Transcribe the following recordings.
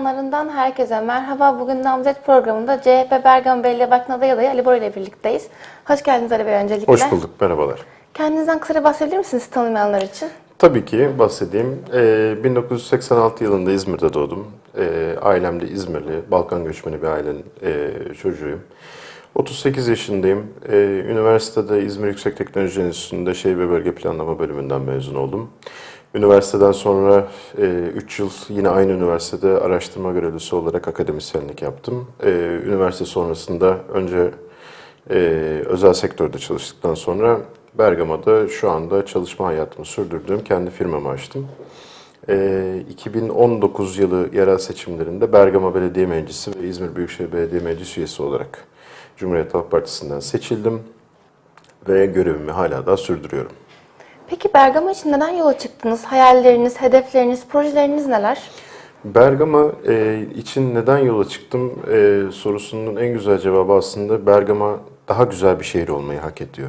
ekranlarından herkese merhaba. Bugün Namzet programında CHP Bergama Belediye Başkan adayı adayı Ali Bora ile birlikteyiz. Hoş geldiniz Ali Bey öncelikle. Hoş bulduk, merhabalar. Kendinizden kısaca bahsedebilir misiniz tanımayanlar için? Tabii ki bahsedeyim. Ee, 1986 yılında İzmir'de doğdum. Ee, ailem de İzmirli, Balkan göçmeni bir ailenin e, çocuğuyum. 38 yaşındayım. Ee, üniversitede İzmir Yüksek Teknoloji Enstitüsü'nde Şehir ve Bölge Planlama bölümünden mezun oldum. Üniversiteden sonra 3 yıl yine aynı üniversitede araştırma görevlisi olarak akademisyenlik yaptım. Ee, üniversite sonrasında önce e, özel sektörde çalıştıktan sonra Bergama'da şu anda çalışma hayatımı sürdürdüğüm kendi firmamı açtım. Ee, 2019 yılı yerel seçimlerinde Bergama Belediye Meclisi ve İzmir Büyükşehir Belediye Meclisi üyesi olarak Cumhuriyet Halk Partisi'nden seçildim ve görevimi hala da sürdürüyorum. Peki Bergama için neden yola çıktınız? Hayalleriniz, hedefleriniz, projeleriniz neler? Bergama e, için neden yola çıktım e, sorusunun en güzel cevabı aslında Bergama daha güzel bir şehir olmayı hak ediyor.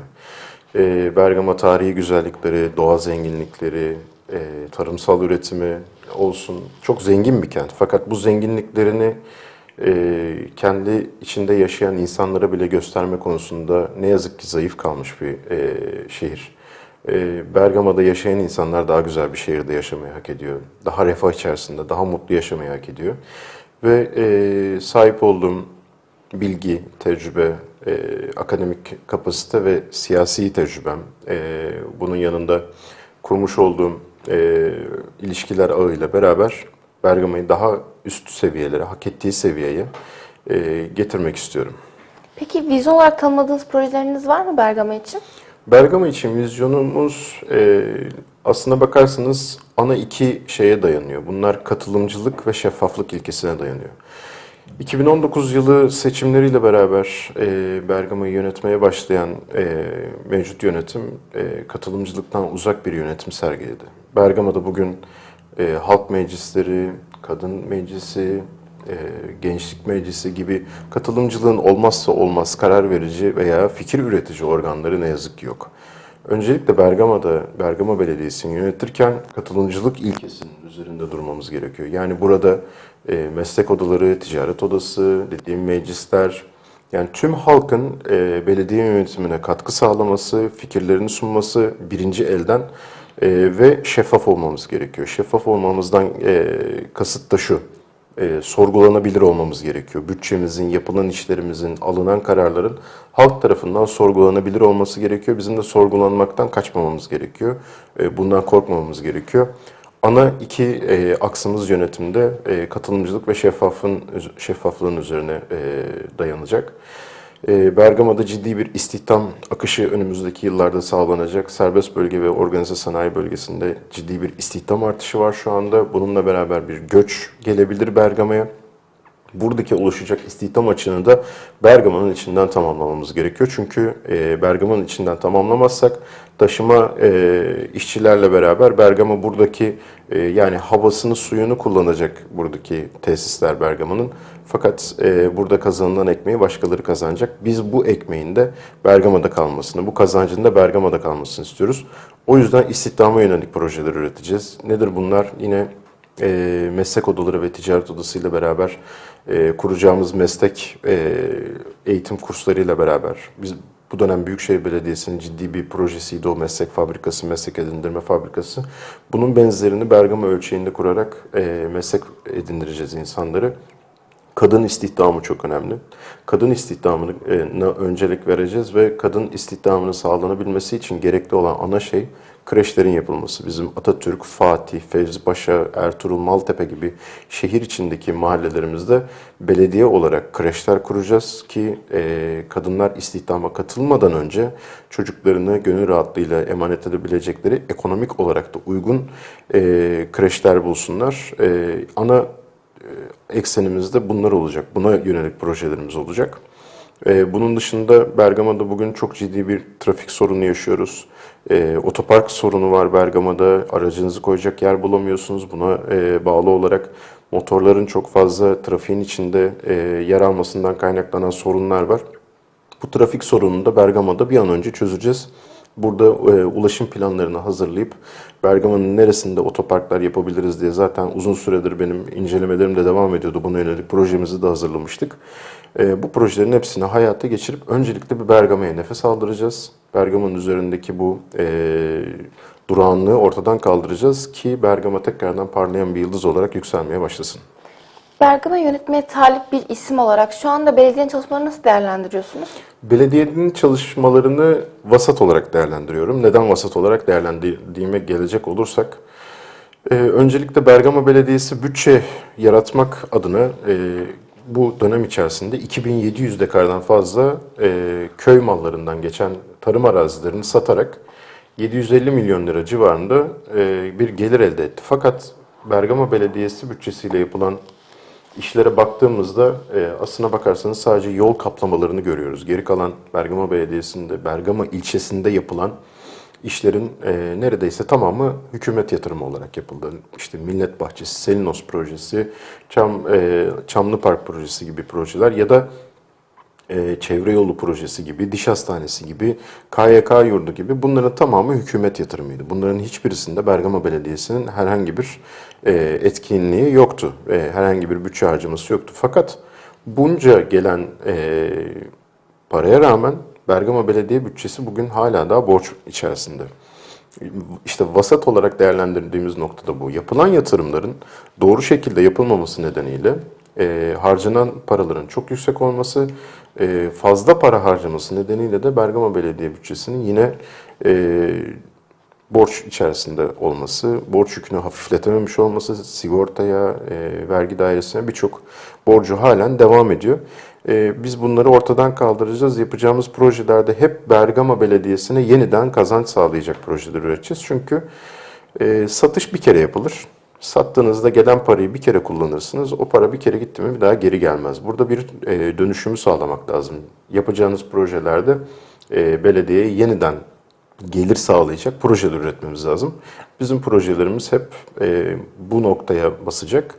E, Bergama tarihi güzellikleri, doğa zenginlikleri, e, tarımsal üretimi olsun çok zengin bir kent. Fakat bu zenginliklerini e, kendi içinde yaşayan insanlara bile gösterme konusunda ne yazık ki zayıf kalmış bir e, şehir. E, Bergama'da yaşayan insanlar daha güzel bir şehirde yaşamayı hak ediyor. Daha refah içerisinde, daha mutlu yaşamayı hak ediyor. Ve e, sahip olduğum bilgi, tecrübe, e, akademik kapasite ve siyasi tecrübem, e, bunun yanında kurmuş olduğum ilişkiler ağıyla beraber Bergama'yı daha üst seviyelere, hak ettiği seviyeye getirmek istiyorum. Peki vizyon olarak tanımladığınız projeleriniz var mı Bergama için? Bergama için vizyonumuz e, aslına bakarsanız ana iki şeye dayanıyor. Bunlar katılımcılık ve şeffaflık ilkesine dayanıyor. 2019 yılı seçimleriyle beraber e, Bergama'yı yönetmeye başlayan e, mevcut yönetim e, katılımcılıktan uzak bir yönetim sergiledi. Bergama'da bugün e, halk meclisleri, kadın meclisi, gençlik meclisi gibi katılımcılığın olmazsa olmaz karar verici veya fikir üretici organları ne yazık ki yok. Öncelikle Bergama'da, Bergama Belediyesi'ni yönetirken katılımcılık ilkesinin üzerinde durmamız gerekiyor. Yani burada e, meslek odaları, ticaret odası, dediğim meclisler, yani tüm halkın e, belediye yönetimine katkı sağlaması, fikirlerini sunması birinci elden e, ve şeffaf olmamız gerekiyor. Şeffaf olmamızdan e, kasıt da şu, e, sorgulanabilir olmamız gerekiyor. Bütçemizin, yapılan işlerimizin, alınan kararların halk tarafından sorgulanabilir olması gerekiyor. Bizim de sorgulanmaktan kaçmamamız gerekiyor. E, bundan korkmamamız gerekiyor. Ana iki e, aksımız yönetimde e, katılımcılık ve şeffafın, şeffaflığın üzerine e, dayanacak. E, Bergama'da ciddi bir istihdam akışı önümüzdeki yıllarda sağlanacak. Serbest bölge ve organize sanayi bölgesinde ciddi bir istihdam artışı var şu anda. Bununla beraber bir göç gelebilir Bergama'ya. Buradaki oluşacak istihdam açığını da Bergama'nın içinden tamamlamamız gerekiyor. Çünkü e, Bergama'nın içinden tamamlamazsak taşıma e, işçilerle beraber Bergama buradaki e, yani havasını suyunu kullanacak buradaki tesisler Bergama'nın. Fakat e, burada kazanılan ekmeği başkaları kazanacak. Biz bu ekmeğin de Bergama'da kalmasını, bu kazancın da Bergama'da kalmasını istiyoruz. O yüzden istihdama yönelik projeler üreteceğiz. Nedir bunlar? Yine e, meslek odaları ve ticaret odasıyla beraber e, kuracağımız meslek e, eğitim kurslarıyla beraber biz bu dönem Büyükşehir Belediyesi'nin ciddi bir projesiydi o meslek fabrikası, meslek edindirme fabrikası. Bunun benzerini Bergama ölçeğinde kurarak e, meslek edindireceğiz insanları. Kadın istihdamı çok önemli. Kadın istihdamına öncelik vereceğiz ve kadın istihdamının sağlanabilmesi için gerekli olan ana şey kreşlerin yapılması. Bizim Atatürk, Fatih, Fevzi Paşa, Ertuğrul, Maltepe gibi şehir içindeki mahallelerimizde belediye olarak kreşler kuracağız ki e, kadınlar istihdama katılmadan önce çocuklarını gönül rahatlığıyla emanet edebilecekleri ekonomik olarak da uygun e, kreşler bulsunlar. E, ana eksenimizde bunlar olacak. Buna yönelik projelerimiz olacak. Ee, bunun dışında Bergama'da bugün çok ciddi bir trafik sorunu yaşıyoruz. Ee, otopark sorunu var Bergama'da. Aracınızı koyacak yer bulamıyorsunuz. Buna e, bağlı olarak motorların çok fazla trafiğin içinde e, yer almasından kaynaklanan sorunlar var. Bu trafik sorununu da Bergama'da bir an önce çözeceğiz. Burada e, ulaşım planlarını hazırlayıp Bergama'nın neresinde otoparklar yapabiliriz diye zaten uzun süredir benim incelemelerim de devam ediyordu. Buna yönelik projemizi de hazırlamıştık. E, bu projelerin hepsini hayata geçirip öncelikle bir Bergama'ya nefes aldıracağız. Bergama'nın üzerindeki bu e, durağanlığı ortadan kaldıracağız ki Bergama tekrardan parlayan bir yıldız olarak yükselmeye başlasın. Bergama yönetmeye talip bir isim olarak şu anda belediyenin çalışmalarını nasıl değerlendiriyorsunuz? Belediyenin çalışmalarını vasat olarak değerlendiriyorum. Neden vasat olarak değerlendirdiğime gelecek olursak, e, öncelikle Bergama Belediyesi bütçe yaratmak adına e, bu dönem içerisinde 2700 dekardan fazla e, köy mallarından geçen tarım arazilerini satarak 750 milyon lira civarında bir gelir elde etti. Fakat Bergama Belediyesi bütçesiyle yapılan İşlere baktığımızda e, aslına bakarsanız sadece yol kaplamalarını görüyoruz. Geri kalan Bergama Belediyesi'nde, Bergama ilçesinde yapılan işlerin e, neredeyse tamamı hükümet yatırımı olarak yapıldı. İşte Millet Bahçesi, Selinos projesi, Çam, e, Çamlı Park projesi gibi projeler ya da e, çevre yolu projesi gibi, diş hastanesi gibi, KYK yurdu gibi bunların tamamı hükümet yatırımıydı. Bunların hiçbirisinde Bergama Belediyesi'nin herhangi bir e, etkinliği yoktu. E, herhangi bir bütçe harcaması yoktu. Fakat bunca gelen e, paraya rağmen Bergama Belediye bütçesi bugün hala daha borç içerisinde. İşte vasat olarak değerlendirdiğimiz noktada bu. Yapılan yatırımların doğru şekilde yapılmaması nedeniyle e, harcanan paraların çok yüksek olması, fazla para harcaması nedeniyle de Bergama Belediye bütçesinin yine e, borç içerisinde olması, borç yükünü hafifletememiş olması, sigortaya, e, vergi dairesine birçok borcu halen devam ediyor. E, biz bunları ortadan kaldıracağız. Yapacağımız projelerde hep Bergama Belediyesi'ne yeniden kazanç sağlayacak projeler üreteceğiz. Çünkü e, satış bir kere yapılır. Sattığınızda gelen parayı bir kere kullanırsınız. O para bir kere gitti mi bir daha geri gelmez. Burada bir e, dönüşümü sağlamak lazım. Yapacağınız projelerde e, belediyeye yeniden gelir sağlayacak projeler üretmemiz lazım. Bizim projelerimiz hep e, bu noktaya basacak.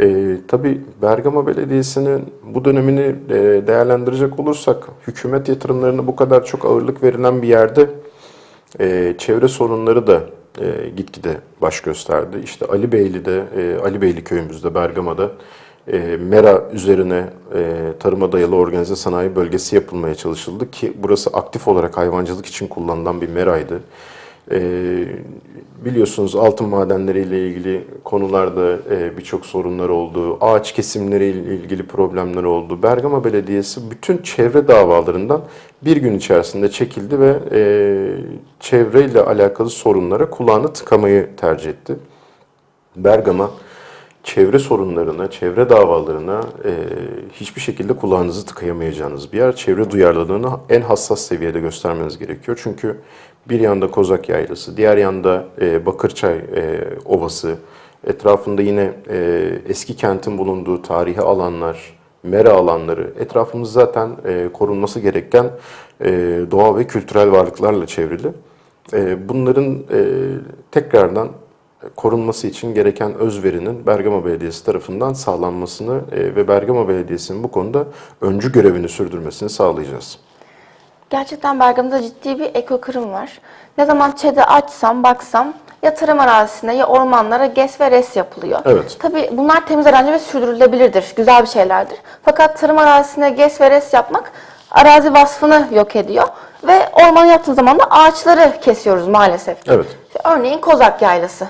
E, tabii Bergama Belediyesi'nin bu dönemini e, değerlendirecek olursak hükümet yatırımlarına bu kadar çok ağırlık verilen bir yerde e, çevre sorunları da e, gitgide baş gösterdi. İşte Ali Beyli'de, e, Ali Beyli köyümüzde, Bergama'da e, Mera üzerine e, tarıma dayalı organize sanayi bölgesi yapılmaya çalışıldı ki burası aktif olarak hayvancılık için kullanılan bir meraydı. E, biliyorsunuz altın madenleriyle ilgili konularda e, birçok sorunlar oldu. Ağaç kesimleriyle ilgili problemler oldu. Bergama Belediyesi bütün çevre davalarından bir gün içerisinde çekildi ve e, çevreyle alakalı sorunlara kulağını tıkamayı tercih etti. Bergama çevre sorunlarına, çevre davalarına e, hiçbir şekilde kulağınızı tıkayamayacağınız bir yer. Çevre duyarlılığını en hassas seviyede göstermeniz gerekiyor. Çünkü bir yanda Kozak Yaylası, diğer yanda e, Bakırçay e, Ovası, etrafında yine e, eski kentin bulunduğu tarihi alanlar, mera alanları, etrafımız zaten e, korunması gereken e, doğa ve kültürel varlıklarla çevrili. E, bunların e, tekrardan korunması için gereken özverinin Bergama Belediyesi tarafından sağlanmasını e, ve Bergama Belediyesi'nin bu konuda öncü görevini sürdürmesini sağlayacağız. Gerçekten Bergama'da ciddi bir ekokırım var. Ne zaman ÇED'i açsam, baksam ya tarım arazisine ya ormanlara GES ve RES yapılıyor. Evet. Tabii bunlar temiz arazi ve sürdürülebilirdir. Güzel bir şeylerdir. Fakat tarım arazisine GES ve RES yapmak arazi vasfını yok ediyor. Ve ormanı yaptığın zaman da ağaçları kesiyoruz maalesef. Evet. İşte örneğin Kozak Yaylası.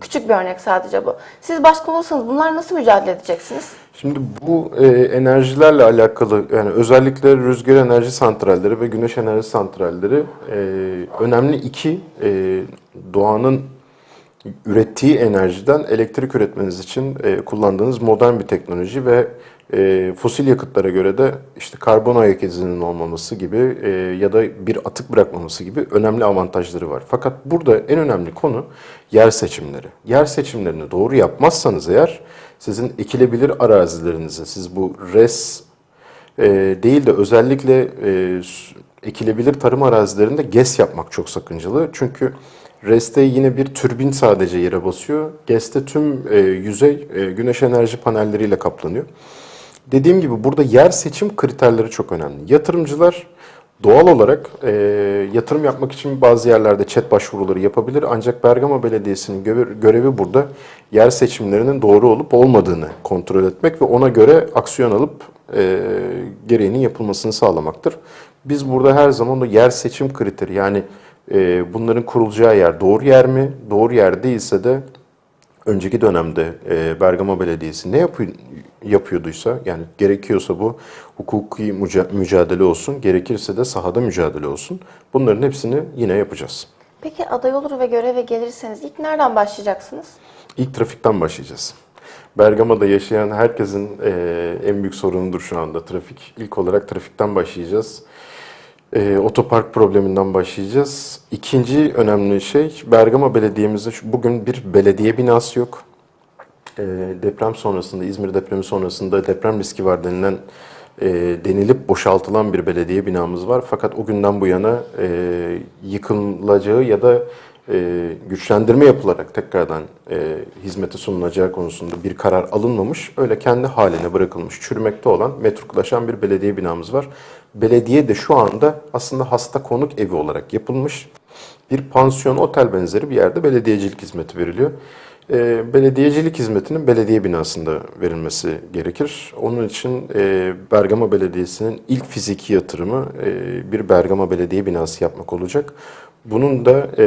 Küçük bir örnek sadece bu. Siz başkan olursanız bunlar nasıl mücadele edeceksiniz? Şimdi bu e, enerjilerle alakalı yani özellikle rüzgar enerji santralleri ve güneş enerji santralleri e, önemli iki e, doğanın ürettiği enerjiden elektrik üretmeniz için e, kullandığınız modern bir teknoloji ve e, fosil yakıtlara göre de işte karbon ayak izinin olmaması gibi e, ya da bir atık bırakmaması gibi önemli avantajları var. Fakat burada en önemli konu yer seçimleri. Yer seçimlerini doğru yapmazsanız eğer sizin ekilebilir arazilerinizi, siz bu res e, değil de özellikle e, ekilebilir tarım arazilerinde GES yapmak çok sakıncalı. Çünkü RES'te yine bir türbin sadece yere basıyor. GES'te tüm e, yüzey e, güneş enerji panelleriyle kaplanıyor. Dediğim gibi burada yer seçim kriterleri çok önemli. Yatırımcılar Doğal olarak e, yatırım yapmak için bazı yerlerde chat başvuruları yapabilir ancak Bergama Belediyesi'nin görevi, burada yer seçimlerinin doğru olup olmadığını kontrol etmek ve ona göre aksiyon alıp e, gereğinin yapılmasını sağlamaktır. Biz burada her zaman o yer seçim kriteri yani e, bunların kurulacağı yer doğru yer mi? Doğru yer değilse de önceki dönemde e, Bergama Belediyesi ne yapıyor, yapıyorduysa yani gerekiyorsa bu hukuki müca- mücadele olsun, gerekirse de sahada mücadele olsun. Bunların hepsini yine yapacağız. Peki aday olur ve göreve gelirseniz ilk nereden başlayacaksınız? İlk trafikten başlayacağız. Bergama'da yaşayan herkesin e, en büyük sorunudur şu anda trafik. İlk olarak trafikten başlayacağız. E, otopark probleminden başlayacağız. İkinci önemli şey Bergama Belediye'mizde bugün bir belediye binası yok. E, deprem sonrasında, İzmir depremi sonrasında deprem riski var denilen e, denilip boşaltılan bir belediye binamız var. Fakat o günden bu yana e, yıkılacağı ya da e, güçlendirme yapılarak tekrardan e, hizmete sunulacağı konusunda bir karar alınmamış. Öyle kendi haline bırakılmış, çürümekte olan, metruklaşan bir belediye binamız var. Belediye de şu anda aslında hasta konuk evi olarak yapılmış. Bir pansiyon, otel benzeri bir yerde belediyecilik hizmeti veriliyor. E, belediyecilik hizmetinin belediye binasında verilmesi gerekir. Onun için e, Bergama Belediyesi'nin ilk fiziki yatırımı e, bir Bergama Belediye binası yapmak olacak. Bunun da e,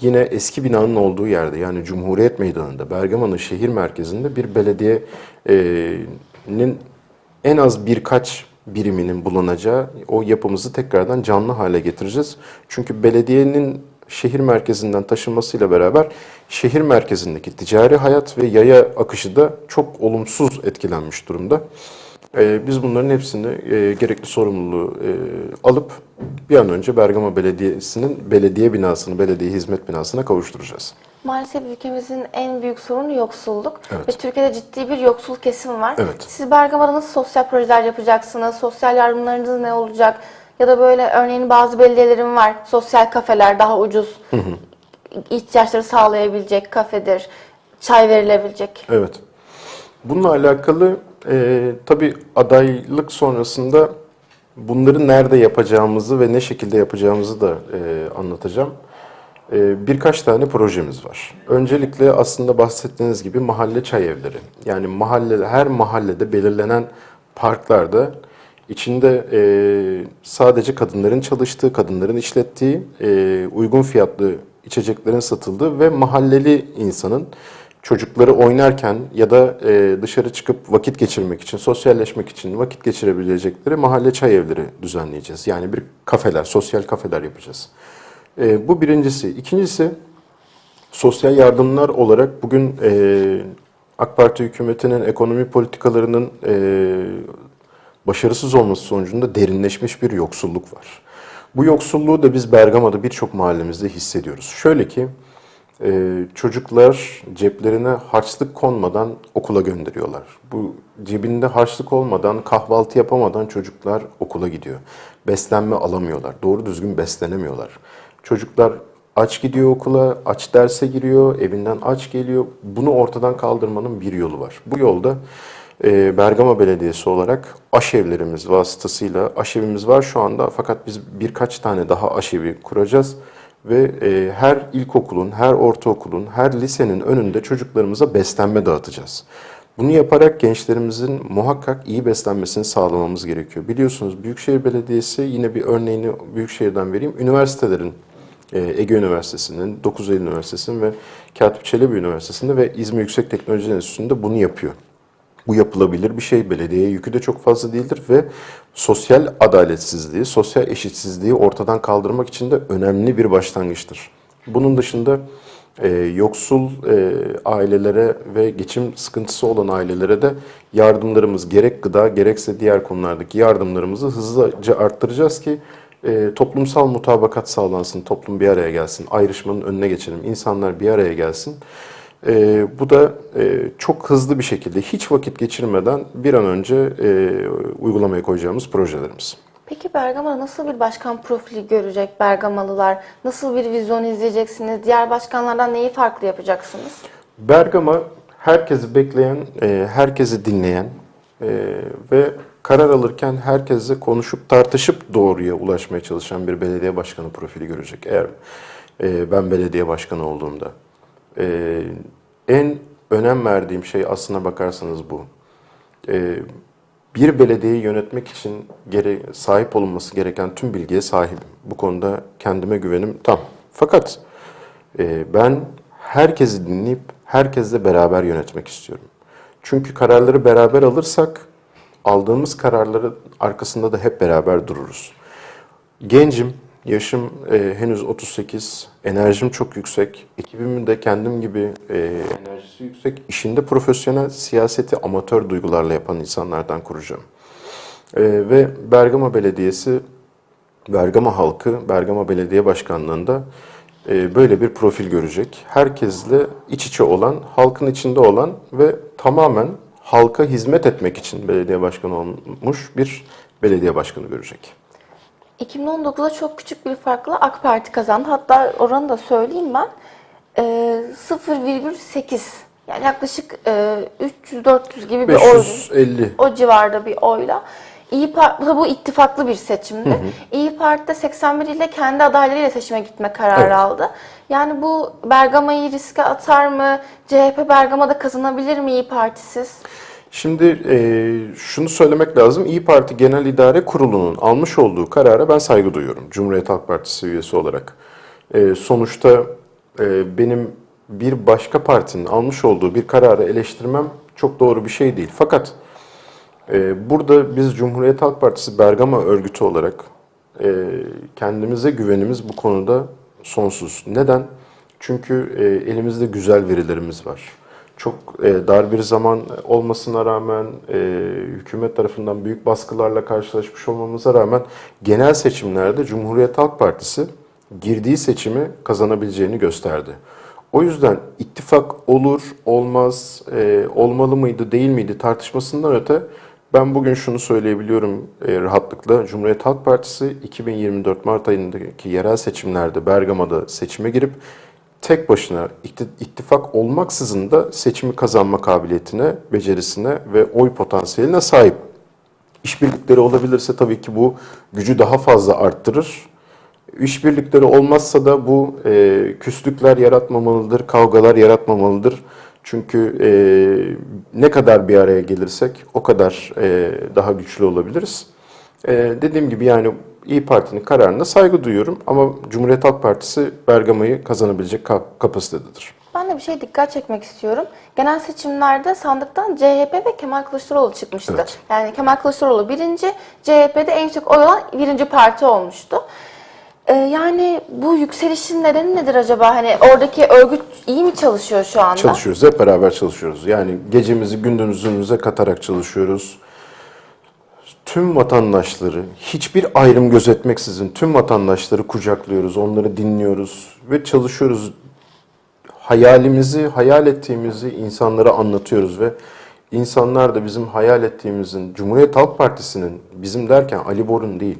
yine eski binanın olduğu yerde yani Cumhuriyet Meydanı'nda Bergama'nın şehir merkezinde bir belediyenin en az birkaç biriminin bulunacağı o yapımızı tekrardan canlı hale getireceğiz. Çünkü belediyenin şehir merkezinden taşınmasıyla beraber şehir merkezindeki ticari hayat ve yaya akışı da çok olumsuz etkilenmiş durumda. Ee, biz bunların hepsini e, gerekli sorumluluğu e, alıp bir an önce Bergama Belediyesi'nin belediye binasını, belediye hizmet binasına kavuşturacağız. Maalesef ülkemizin en büyük sorunu yoksulluk Evet. ve Türkiye'de ciddi bir yoksul kesim var. Evet. Siz Bergama'da nasıl sosyal projeler yapacaksınız? Sosyal yardımlarınız ne olacak? Ya da böyle örneğin bazı belediyelerin var. Sosyal kafeler daha ucuz ihtiyaçları sağlayabilecek kafedir. Çay verilebilecek. Evet. Bununla alakalı e, tabii adaylık sonrasında bunları nerede yapacağımızı ve ne şekilde yapacağımızı da e, anlatacağım. E, birkaç tane projemiz var. Öncelikle aslında bahsettiğiniz gibi mahalle çay evleri. Yani mahalle her mahallede belirlenen parklarda içinde e, sadece kadınların çalıştığı, kadınların işlettiği, e, uygun fiyatlı içeceklerin satıldığı ve mahalleli insanın çocukları oynarken ya da e, dışarı çıkıp vakit geçirmek için, sosyalleşmek için vakit geçirebilecekleri mahalle çay evleri düzenleyeceğiz. Yani bir kafeler, sosyal kafeler yapacağız. E, bu birincisi. İkincisi sosyal yardımlar olarak bugün e, AK Parti hükümetinin ekonomi politikalarının e, başarısız olması sonucunda derinleşmiş bir yoksulluk var. Bu yoksulluğu da biz Bergama'da birçok mahallemizde hissediyoruz. Şöyle ki e, çocuklar ceplerine harçlık konmadan okula gönderiyorlar. Bu cebinde harçlık olmadan, kahvaltı yapamadan çocuklar okula gidiyor. Beslenme alamıyorlar, doğru düzgün beslenemiyorlar. Çocuklar aç gidiyor okula, aç derse giriyor, evinden aç geliyor. Bunu ortadan kaldırmanın bir yolu var. Bu yolda e, Bergama Belediyesi olarak aşevlerimiz vasıtasıyla aşevimiz var şu anda fakat biz birkaç tane daha aşevi kuracağız ve e, her ilkokulun, her ortaokulun, her lisenin önünde çocuklarımıza beslenme dağıtacağız. Bunu yaparak gençlerimizin muhakkak iyi beslenmesini sağlamamız gerekiyor. Biliyorsunuz Büyükşehir Belediyesi yine bir örneğini Büyükşehir'den vereyim. Üniversitelerin e, Ege Üniversitesi'nin, 9 Eylül Üniversitesi'nin ve Katip Çelebi Üniversitesi'nde ve İzmir Yüksek Teknoloji Enstitüsü'nde bunu yapıyor. Bu yapılabilir bir şey. Belediyeye yükü de çok fazla değildir ve sosyal adaletsizliği, sosyal eşitsizliği ortadan kaldırmak için de önemli bir başlangıçtır. Bunun dışında e, yoksul e, ailelere ve geçim sıkıntısı olan ailelere de yardımlarımız gerek gıda gerekse diğer konulardaki yardımlarımızı hızlıca arttıracağız ki e, toplumsal mutabakat sağlansın, toplum bir araya gelsin, ayrışmanın önüne geçelim, insanlar bir araya gelsin. E, bu da e, çok hızlı bir şekilde, hiç vakit geçirmeden bir an önce e, uygulamaya koyacağımız projelerimiz. Peki Bergama'da nasıl bir başkan profili görecek Bergamalılar? Nasıl bir vizyon izleyeceksiniz? Diğer başkanlardan neyi farklı yapacaksınız? Bergama herkesi bekleyen, e, herkesi dinleyen e, ve karar alırken herkesle konuşup tartışıp doğruya ulaşmaya çalışan bir belediye başkanı profili görecek. Eğer e, ben belediye başkanı olduğumda. E, en önem verdiğim şey aslına bakarsanız bu. E, bir belediyeyi yönetmek için gere sahip olunması gereken tüm bilgiye sahibim. Bu konuda kendime güvenim tam. Fakat e, ben herkesi dinleyip herkesle beraber yönetmek istiyorum. Çünkü kararları beraber alırsak aldığımız kararların arkasında da hep beraber dururuz. Gencim, yaşım e, henüz 38, enerjim çok yüksek. Ekibimin de kendim gibi e, enerjisi yüksek. İşinde profesyonel, siyaseti amatör duygularla yapan insanlardan kuracağım. E, ve Bergama Belediyesi, Bergama halkı, Bergama Belediye Başkanlığı'nda e, böyle bir profil görecek. Herkesle iç içe olan, halkın içinde olan ve tamamen halka hizmet etmek için belediye başkanı olmuş bir belediye başkanı görecek. 2019'da çok küçük bir farkla AK Parti kazandı. Hatta oranı da söyleyeyim ben. Ee, 0,8 yani yaklaşık e, 300-400 gibi bir oy. 550 O civarda bir oyla. İyi Parti, bu ittifaklı bir seçimdi. İyi Parti de 81 ile kendi adaylarıyla seçime gitme kararı Evet. aldı. Yani bu Bergama'yı riske atar mı? CHP Bergama'da kazanabilir mi İyi Partisiz? Şimdi e, şunu söylemek lazım. İyi Parti Genel İdare Kurulu'nun almış olduğu karara ben saygı duyuyorum. Cumhuriyet Halk Partisi üyesi olarak. E, sonuçta e, benim bir başka partinin almış olduğu bir kararı eleştirmem çok doğru bir şey değil. Fakat e, burada biz Cumhuriyet Halk Partisi Bergama örgütü olarak e, kendimize güvenimiz bu konuda sonsuz. Neden? Çünkü e, elimizde güzel verilerimiz var. Çok e, dar bir zaman olmasına rağmen, e, hükümet tarafından büyük baskılarla karşılaşmış olmamıza rağmen genel seçimlerde Cumhuriyet Halk Partisi girdiği seçimi kazanabileceğini gösterdi. O yüzden ittifak olur, olmaz, e, olmalı mıydı, değil miydi tartışmasından öte ben bugün şunu söyleyebiliyorum e, rahatlıkla. Cumhuriyet Halk Partisi 2024 Mart ayındaki yerel seçimlerde Bergama'da seçime girip tek başına ittifak olmaksızın da seçimi kazanma kabiliyetine, becerisine ve oy potansiyeline sahip. İşbirlikleri olabilirse tabii ki bu gücü daha fazla arttırır. İşbirlikleri olmazsa da bu e, küslükler yaratmamalıdır, kavgalar yaratmamalıdır. Çünkü e, ne kadar bir araya gelirsek o kadar e, daha güçlü olabiliriz. E, dediğim gibi yani İyi Parti'nin kararına saygı duyuyorum ama Cumhuriyet Halk Partisi Bergama'yı kazanabilecek kap- kapasitededir. Ben de bir şey dikkat çekmek istiyorum. Genel seçimlerde sandıktan CHP ve Kemal Kılıçdaroğlu çıkmıştı. Evet. Yani Kemal Kılıçdaroğlu birinci, CHP'de en çok oy alan birinci parti olmuştu. Ee, yani bu yükselişin nedeni nedir acaba? Hani oradaki örgüt iyi mi çalışıyor şu anda? Çalışıyoruz, hep beraber çalışıyoruz. Yani gecemizi gündüzümüze katarak çalışıyoruz. Tüm vatandaşları, hiçbir ayrım gözetmeksizin tüm vatandaşları kucaklıyoruz, onları dinliyoruz ve çalışıyoruz. Hayalimizi, hayal ettiğimizi insanlara anlatıyoruz ve insanlar da bizim hayal ettiğimizin, Cumhuriyet Halk Partisi'nin, bizim derken Ali Bor'un değil,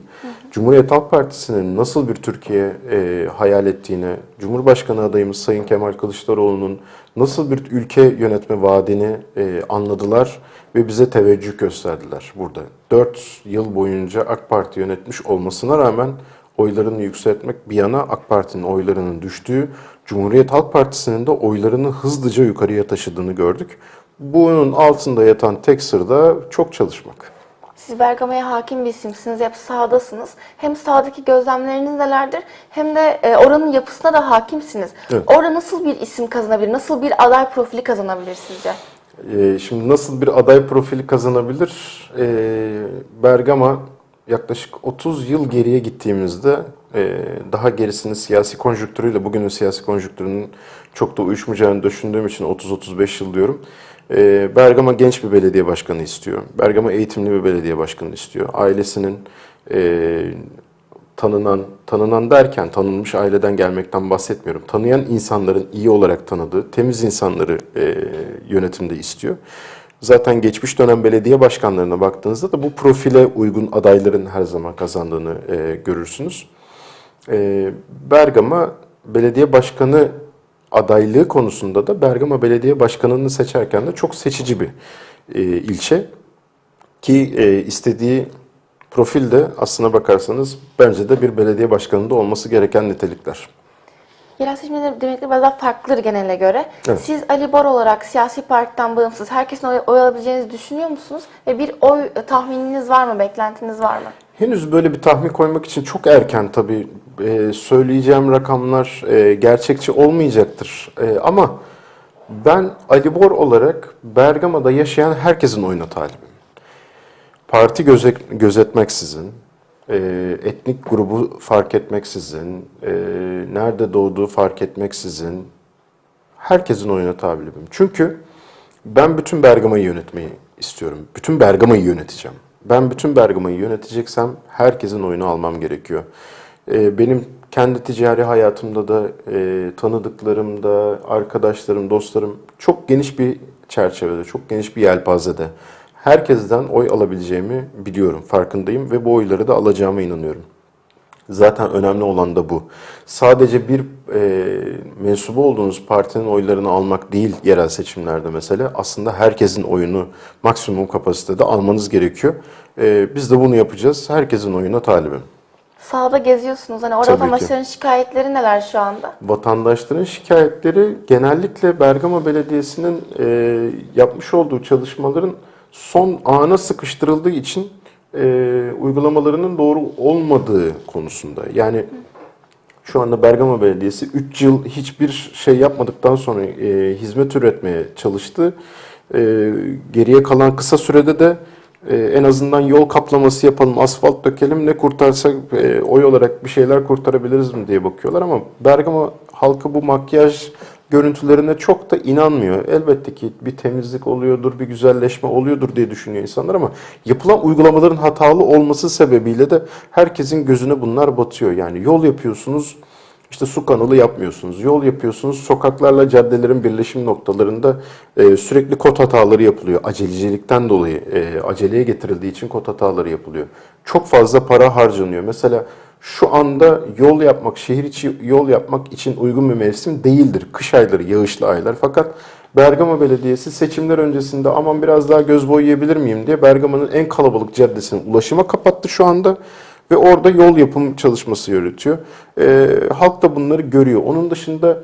Cumhuriyet Halk Partisi'nin nasıl bir Türkiye e, hayal ettiğine, Cumhurbaşkanı adayımız Sayın Kemal Kılıçdaroğlu'nun nasıl bir ülke yönetme vaadini e, anladılar ve bize teveccüh gösterdiler burada. 4 yıl boyunca AK Parti yönetmiş olmasına rağmen oylarını yükseltmek bir yana AK Parti'nin oylarının düştüğü, Cumhuriyet Halk Partisi'nin de oylarını hızlıca yukarıya taşıdığını gördük. Bunun altında yatan tek sır da çok çalışmak. Siz Bergama'ya hakim bir isimsiniz, hep sahadasınız. Hem sahadaki gözlemleriniz nelerdir hem de e, oranın yapısına da hakimsiniz. Evet. Orada nasıl bir isim kazanabilir, nasıl bir aday profili kazanabilir sizce? Ee, şimdi nasıl bir aday profili kazanabilir? Ee, Bergama yaklaşık 30 yıl geriye gittiğimizde e, daha gerisini siyasi konjüktürüyle bugünün siyasi konjüktürünün çok da uyuşmayacağını düşündüğüm için 30-35 yıl diyorum. Ee, Bergama genç bir belediye başkanı istiyor. Bergama eğitimli bir belediye başkanı istiyor. Ailesinin e, tanınan, tanınan derken tanınmış aileden gelmekten bahsetmiyorum. Tanıyan insanların iyi olarak tanıdığı, temiz insanları e, yönetimde istiyor. Zaten geçmiş dönem belediye başkanlarına baktığınızda da bu profile uygun adayların her zaman kazandığını e, görürsünüz. E, Bergama belediye başkanı adaylığı konusunda da Bergama belediye başkanını seçerken de çok seçici bir e, ilçe. Ki e, istediği profil de aslına bakarsanız bence de bir belediye başkanında olması gereken nitelikler. Yerel seçimler demekle biraz daha farklıdır genele göre. Evet. Siz Ali Bor olarak siyasi partiden bağımsız herkesin oy, oy alabileceğinizi düşünüyor musunuz? Ve bir oy tahmininiz var mı, beklentiniz var mı? Henüz böyle bir tahmin koymak için çok erken tabii. Ee, söyleyeceğim rakamlar e, gerçekçi olmayacaktır. E, ama ben Ali Bor olarak Bergama'da yaşayan herkesin oyuna talibim. Parti göze- gözetmeksizin, e, etnik grubu fark etmeksizin, e, nerede doğduğu fark etmeksizin herkesin oyuna talibim. Çünkü ben bütün Bergama'yı yönetmeyi istiyorum. Bütün Bergama'yı yöneteceğim. Ben bütün Bergama'yı yöneteceksem herkesin oyunu almam gerekiyor. Ee, benim kendi ticari hayatımda da, e, tanıdıklarımda, arkadaşlarım, dostlarım çok geniş bir çerçevede, çok geniş bir yelpazede herkesten oy alabileceğimi biliyorum, farkındayım ve bu oyları da alacağıma inanıyorum. Zaten önemli olan da bu. Sadece bir e, mensubu olduğunuz partinin oylarını almak değil yerel seçimlerde mesela. Aslında herkesin oyunu maksimum kapasitede almanız gerekiyor. E, biz de bunu yapacağız. Herkesin oyuna talibim. Sahada geziyorsunuz. Hani orada Tabii ki. vatandaşların şikayetleri neler şu anda? Vatandaşların şikayetleri genellikle Bergama Belediyesi'nin e, yapmış olduğu çalışmaların son ana sıkıştırıldığı için e, uygulamalarının doğru olmadığı konusunda. Yani şu anda Bergama Belediyesi 3 yıl hiçbir şey yapmadıktan sonra e, hizmet üretmeye çalıştı. E, geriye kalan kısa sürede de e, en azından yol kaplaması yapalım, asfalt dökelim, ne kurtarsak e, oy olarak bir şeyler kurtarabiliriz mi diye bakıyorlar ama Bergama halkı bu makyaj görüntülerine çok da inanmıyor. Elbette ki bir temizlik oluyordur, bir güzelleşme oluyordur diye düşünüyor insanlar ama yapılan uygulamaların hatalı olması sebebiyle de herkesin gözüne bunlar batıyor. Yani yol yapıyorsunuz, işte su kanalı yapmıyorsunuz. Yol yapıyorsunuz. Sokaklarla caddelerin birleşim noktalarında e, sürekli kod hataları yapılıyor. Acelecilikten dolayı, e, aceleye getirildiği için kod hataları yapılıyor. Çok fazla para harcanıyor. Mesela şu anda yol yapmak, şehir içi yol yapmak için uygun bir mevsim değildir. Kış ayları, yağışlı aylar. Fakat Bergama Belediyesi seçimler öncesinde aman biraz daha göz boyayabilir miyim diye Bergama'nın en kalabalık caddesini ulaşıma kapattı şu anda ve orada yol yapım çalışması yürütüyor. Ee, halk da bunları görüyor. Onun dışında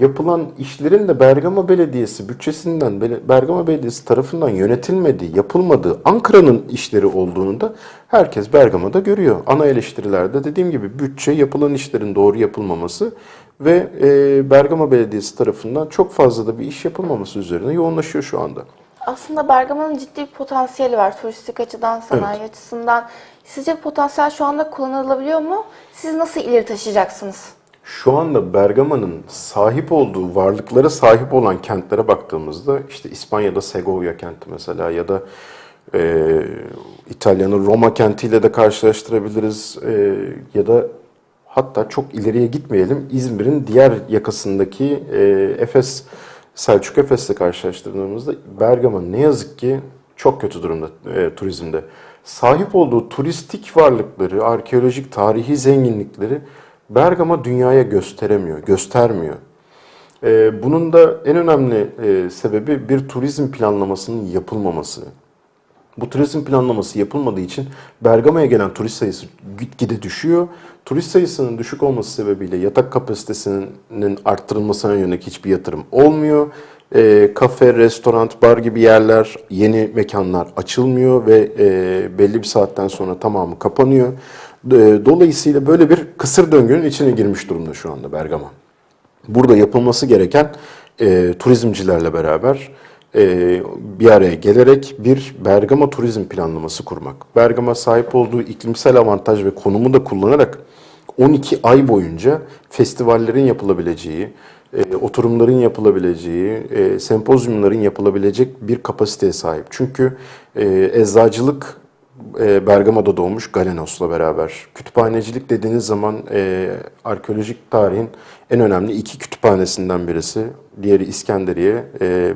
yapılan işlerin de Bergama Belediyesi bütçesinden, Bergama Belediyesi tarafından yönetilmediği, yapılmadığı Ankara'nın işleri olduğunu da herkes Bergama'da görüyor. Ana eleştirilerde dediğim gibi bütçe, yapılan işlerin doğru yapılmaması ve e, Bergama Belediyesi tarafından çok fazla da bir iş yapılmaması üzerine yoğunlaşıyor şu anda. Aslında Bergama'nın ciddi bir potansiyeli var turistik açıdan, sanayi açısından. Sizce potansiyel şu anda kullanılabiliyor mu? Siz nasıl ileri taşıyacaksınız? Şu anda Bergama'nın sahip olduğu varlıklara sahip olan kentlere baktığımızda işte İspanya'da Segovia kenti mesela ya da e, İtalya'nın Roma kentiyle de karşılaştırabiliriz E, ya da hatta çok ileriye gitmeyelim İzmir'in diğer yakasındaki e, Efes Selçuk Efes'le karşılaştırdığımızda Bergama ne yazık ki çok kötü durumda e, turizmde. Sahip olduğu turistik varlıkları, arkeolojik, tarihi zenginlikleri Bergama dünyaya gösteremiyor, göstermiyor. E, bunun da en önemli e, sebebi bir turizm planlamasının yapılmaması. Bu turizm planlaması yapılmadığı için Bergama'ya gelen turist sayısı gitgide düşüyor. Turist sayısının düşük olması sebebiyle yatak kapasitesinin arttırılmasına yönelik hiçbir yatırım olmuyor. E, kafe, restoran, bar gibi yerler, yeni mekanlar açılmıyor ve e, belli bir saatten sonra tamamı kapanıyor. E, dolayısıyla böyle bir kısır döngünün içine girmiş durumda şu anda Bergama. Burada yapılması gereken e, turizmcilerle beraber e, bir araya gelerek bir Bergama turizm planlaması kurmak. Bergama sahip olduğu iklimsel avantaj ve konumu da kullanarak 12 ay boyunca festivallerin yapılabileceği, e, oturumların yapılabileceği, e, sempozyumların yapılabilecek bir kapasiteye sahip. Çünkü e, eczacılık e, Bergama'da doğmuş Galenos'la beraber. Kütüphanecilik dediğiniz zaman e, arkeolojik tarihin en önemli iki kütüphanesinden birisi. Diğeri İskenderiye, e,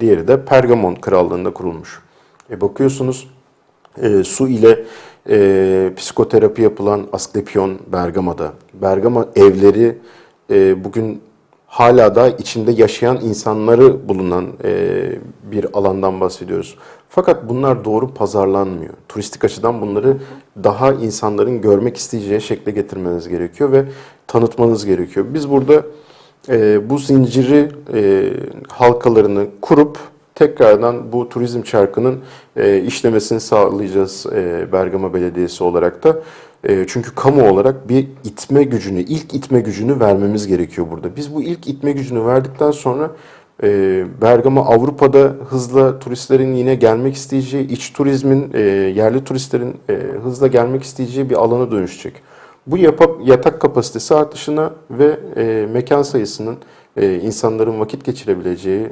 diğeri de Pergamon Krallığı'nda kurulmuş. E, bakıyorsunuz e, su ile e, psikoterapi yapılan Asklepion Bergama'da. Bergama evleri e, bugün hala da içinde yaşayan insanları bulunan e, bir alandan bahsediyoruz. Fakat bunlar doğru pazarlanmıyor. Turistik açıdan bunları daha insanların görmek isteyeceği şekle getirmeniz gerekiyor ve tanıtmanız gerekiyor. Biz burada e, bu zinciri e, halkalarını kurup tekrardan bu turizm çarkının e, işlemesini sağlayacağız e, Bergama Belediyesi olarak da. E, çünkü kamu olarak bir itme gücünü, ilk itme gücünü vermemiz gerekiyor burada. Biz bu ilk itme gücünü verdikten sonra e, Bergama Avrupa'da hızla turistlerin yine gelmek isteyeceği, iç turizmin, e, yerli turistlerin e, hızla gelmek isteyeceği bir alana dönüşecek. Bu yapa- yatak kapasitesi artışına ve e, mekan sayısının insanların vakit geçirebileceği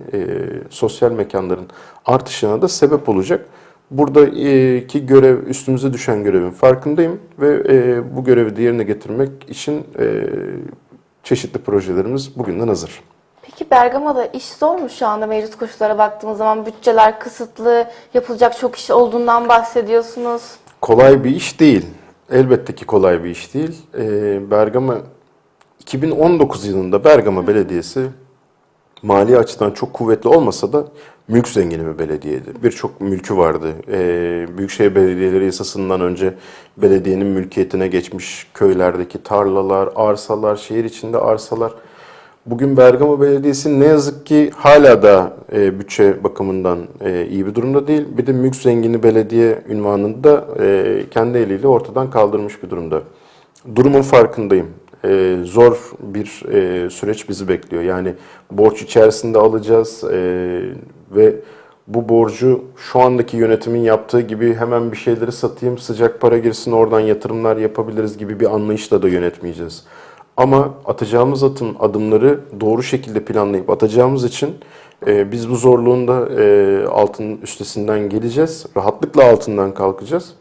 sosyal mekanların artışına da sebep olacak. Buradaki görev, üstümüze düşen görevin farkındayım ve bu görevi de yerine getirmek için çeşitli projelerimiz bugünden hazır. Peki Bergama'da iş zor mu şu anda mevcut koşullara baktığımız zaman? Bütçeler kısıtlı, yapılacak çok iş olduğundan bahsediyorsunuz. Kolay bir iş değil. Elbette ki kolay bir iş değil. Ee, Bergama 2019 yılında Bergama Belediyesi mali açıdan çok kuvvetli olmasa da mülk zengini bir belediyeydi. Birçok mülkü vardı. Ee, Büyükşehir Belediyeleri yasasından önce belediyenin mülkiyetine geçmiş köylerdeki tarlalar, arsalar, şehir içinde arsalar. Bugün Bergama Belediyesi ne yazık ki hala da e, bütçe bakımından e, iyi bir durumda değil. Bir de mülk zengini belediye ünvanını da e, kendi eliyle ortadan kaldırmış bir durumda. Durumun farkındayım. E, zor bir e, süreç bizi bekliyor. Yani borç içerisinde alacağız e, ve bu borcu şu andaki yönetimin yaptığı gibi hemen bir şeyleri satayım, sıcak para girsin oradan yatırımlar yapabiliriz gibi bir anlayışla da yönetmeyeceğiz. Ama atacağımız atım, adımları doğru şekilde planlayıp atacağımız için e, biz bu zorluğun da e, altın üstesinden geleceğiz. Rahatlıkla altından kalkacağız.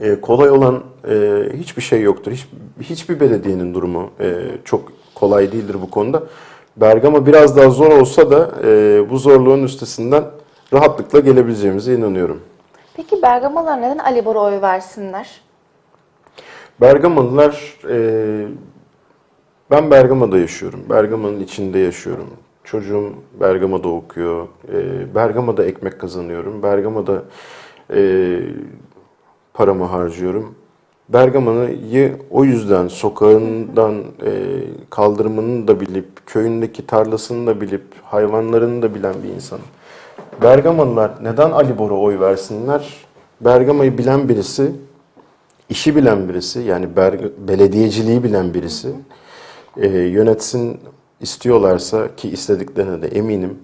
E, kolay olan e, hiçbir şey yoktur. Hiç, hiçbir belediyenin durumu e, çok kolay değildir bu konuda. Bergama biraz daha zor olsa da e, bu zorluğun üstesinden rahatlıkla gelebileceğimize inanıyorum. Peki Bergamalılar neden Ali Bor'a oy versinler? Bergamalılar, e, ben Bergama'da yaşıyorum. Bergama'nın içinde yaşıyorum. Çocuğum Bergama'da okuyor. E, Bergama'da ekmek kazanıyorum. Bergama'da e, paramı harcıyorum. Bergama'yı o yüzden sokağından e, kaldırımını da bilip, köyündeki tarlasını da bilip, hayvanlarını da bilen bir insanım. Bergamalılar neden Ali Bor'a oy versinler? Bergama'yı bilen birisi, işi bilen birisi, yani belediyeciliği bilen birisi e, yönetsin istiyorlarsa ki istediklerine de eminim.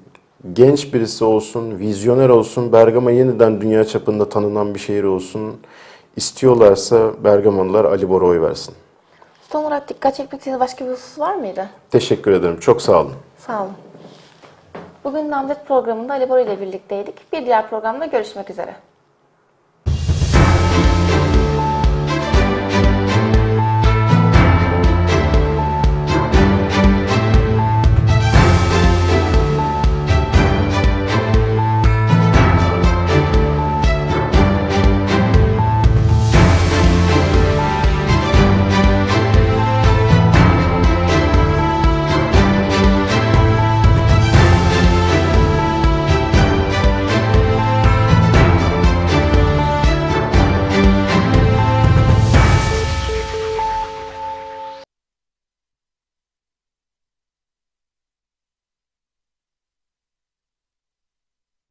Genç birisi olsun, vizyoner olsun, Bergama yeniden dünya çapında tanınan bir şehir olsun. istiyorlarsa Bergamalılar Ali Bor'a oy versin. Son olarak dikkat çekmek istediğiniz başka bir husus var mıydı? Teşekkür ederim. Çok sağ olun. Sağ olun. Bugün Namzet programında Ali Bora ile birlikteydik. Bir diğer programda görüşmek üzere.